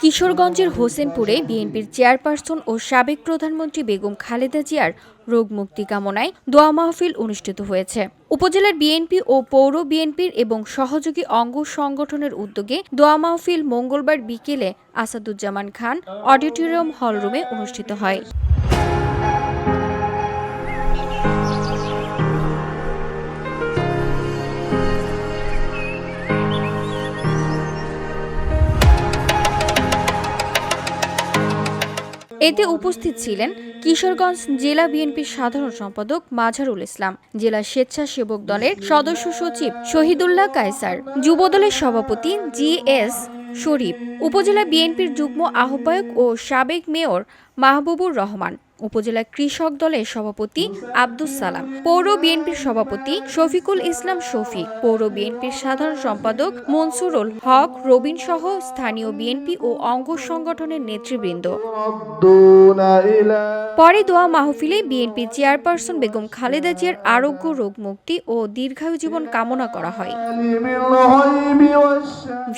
কিশোরগঞ্জের হোসেনপুরে বিএনপির চেয়ারপারসন ও সাবেক প্রধানমন্ত্রী বেগম খালেদা জিয়ার রোগ মুক্তি কামনায় দোয়া মাহফিল অনুষ্ঠিত হয়েছে। উপজেলার বিএনপি ও পৌর বিএনপির এবং সহযোগী অঙ্গ সংগঠনের উদ্যোগে দোয়া মাহফিল মঙ্গলবার বিকেলে আসাদুজ্জামান খান অডিটোরিয়াম হলরুমে অনুষ্ঠিত হয়। এতে উপস্থিত ছিলেন কিশোরগঞ্জ জেলা বিএনপির সাধারণ সম্পাদক মাঝারুল ইসলাম, জেলা স্বেচ্ছাসেবক দলের সদস্য সচিব শহীদুল্লাহ কায়সার, যুবদলের সভাপতি জি এস শরীফ, উপজেলা বিএনপির যুগ্ম আহ্বায়ক ও সাবেক মেয়র মাহবুবুর রহমান, উপজেলা কৃষক দলের সভাপতি আব্দুস সালাম, পৌর বিএনপির সভাপতি শফিকুল ইসলাম শফি, পৌর বিএনপির সাধারণ সম্পাদক মনসুরুল হক রবিন সহ স্থানীয় বিএনপি ও অঙ্গ সংগঠনের নেতৃবৃন্দ। পরে দোয়া মাহফিলে বিএনপি চেয়ারপারসন বেগম খালেদা জিয়ার আরোগ্য রোগ মুক্তি ও দীর্ঘায়ু জীবন কামনা করা হয়।